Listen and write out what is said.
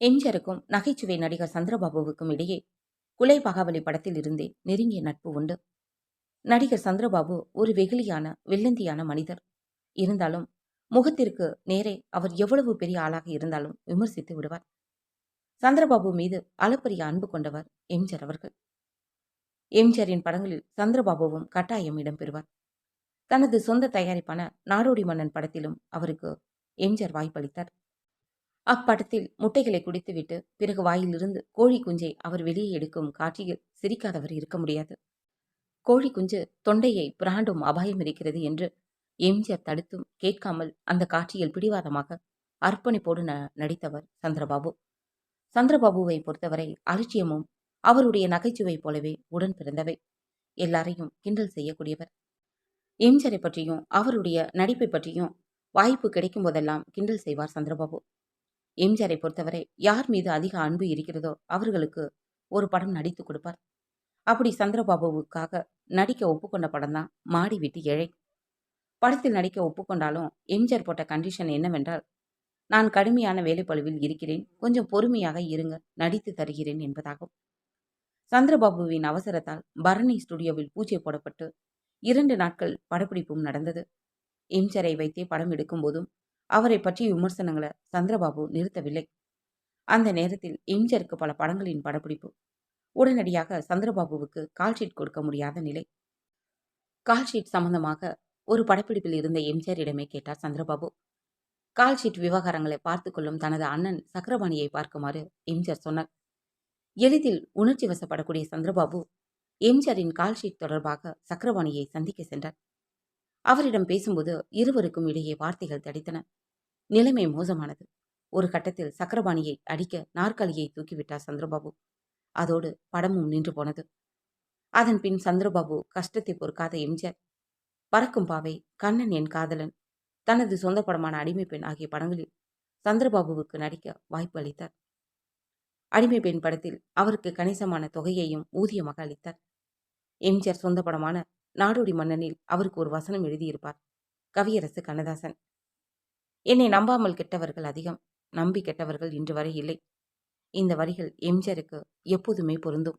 எம்ஜிஆருக்கும் நகைச்சுவை நடிகர் சந்திரபாபுவுக்கும் இடையே குலை பகாவலி படத்தில் இருந்தே நெருங்கிய நட்பு உண்டு. நடிகர் சந்திரபாபு ஒரு வெகுளியான வெள்ளந்தியான மனிதர். இருந்தாலும் முகத்திற்கு நேரே அவர் எவ்வளவு பெரிய ஆளாக இருந்தாலும் விமர்சித்து விடுவார். சந்திரபாபு மீது அளப்பரிய அன்பு கொண்டவர் எம்ஜிஆர் அவர்கள். எம்ஜிஆரின் படங்களில் சந்திரபாபுவும் கட்டாயம் இடம்பெறுவார் தனது சொந்த தயாரிப்பான நாடோடி மன்னன் படத்திலும் அவருக்கு எம்ஜிஆர் வாய்ப்பளித்தார். அப்படத்தில் முட்டைகளை குடித்துவிட்டு பிறகு வாயிலிருந்து கோழி குஞ்சை அவர் வெளியே எடுக்கும் காட்சியில் சிரிக்காதவர் இருக்க முடியாது. கோழி குஞ்சு தொண்டையை பிராண்டும் அபாயம் இருக்கிறது என்று எம்ஜிஆர் தடுத்தும் கேட்காமல் அந்த காட்சியில் பிடிவாதமாக அர்ப்பணிப்போடு ந நடித்தவர் சந்திரபாபு. சந்திரபாபுவை பொறுத்தவரை அலட்சியமும் அவருடைய நகைச்சுவை போலவே உடன் பிறந்தவை. எல்லாரையும் கிண்டல் செய்யக்கூடியவர். எம்ஜிஆரை பற்றியும் அவருடைய நடிப்பை பற்றியும் வாய்ப்பு கிடைக்கும் போதெல்லாம் கிண்டல் செய்வார் சந்திரபாபு. எம்ஜிஆரை பொறுத்தவரை யார் மீது அதிக அன்பு இருக்கிறதோ அவர்களுக்கு ஒரு படம் நடித்து கொடுப்பார். அப்படி சந்திரபாபுவுக்காக நடிக்க ஒப்புக்கொண்ட படம் தான் மாடி விட்டு ஏழை. படத்தில் நடிக்க ஒப்புக்கொண்டாலும் எம்ஜிஆர் போட்ட கண்டிஷன் என்னவென்றால் நான் கடுமையான வேலைப்பழுவில் இருக்கிறேன் கொஞ்சம் பொறுமையாக இருங்க நடித்து தருகிறேன் என்பதாகும். சந்திரபாபுவின் அவசரத்தால் பரணி ஸ்டுடியோவில் பூஜை போடப்பட்டு இரண்டு நாட்கள் படப்பிடிப்பும் நடந்தது. எம்ஜிஆரை வைத்தே படம் எடுக்கும் போதும் அவரை பற்றிய விமர்சனங்களை சந்திரபாபு நிறுத்தவில்லை. அந்த நேரத்தில் எம்ஜருக்கு பல படங்களின் படப்பிடிப்பு. உடனடியாக சந்திரபாபுவுக்கு கால்ஷீட் கொடுக்க முடியாத நிலை. கால்ஷீட் சம்பந்தமாக ஒரு படப்பிடிப்பில் இருந்த எம்ஜிஆரிடமே கேட்டார் சந்திரபாபு. கால்ஷீட் விவகாரங்களை பார்த்து கொள்ளும் தனது அண்ணன் சக்கரபாணியை பார்க்குமாறு எம்ஜிஆர் சொன்னார். எளிதில் உணர்ச்சி வசப்படக்கூடிய சந்திரபாபு எம்ஜிஆரின் கால்ஷீட் தொடர்பாக சக்கரபாணியை சந்திக்க சென்றார். அவரிடம் பேசும்போது இருவருக்கும் இடையே வார்த்தைகள் தடித்தன. நிலைமை மோசமானது. ஒரு கட்டத்தில் சக்கரபாணியை அடிக்க நாற்காலியை தூக்கிவிட்டார் சந்திரபாபு. அதோடு படமும் நின்று போனது. அதன் பின் சந்திரபாபு கஷ்டத்தை பொறுக்காத எம்ஜிஆர் பறக்கும் பாவை கண்ணன் என் காதலன் தனது சொந்த படமான அடிமை பெண் ஆகிய படங்களில் சந்திரபாபுவுக்கு நடிக்க வாய்ப்பு அளித்தார். அடிமை பெண் படத்தில் அவருக்கு கணிசமான தொகையையும் ஊதியமாக அளித்தார். எம்ஜிஆர் சொந்த படமான நாடோடி மன்னனில் அவருக்கு ஒரு வசனம் எழுதியிருப்பார். கவியரசு கண்ணதாசன். என்னை நம்பாமல் கெட்டவர்கள் அதிகம் நம்பி கெட்டவர்கள் இன்று வரை இல்லை. இந்த வரிகள் எம்ஜிஆருக்கு எப்போதுமே பொருந்தும்.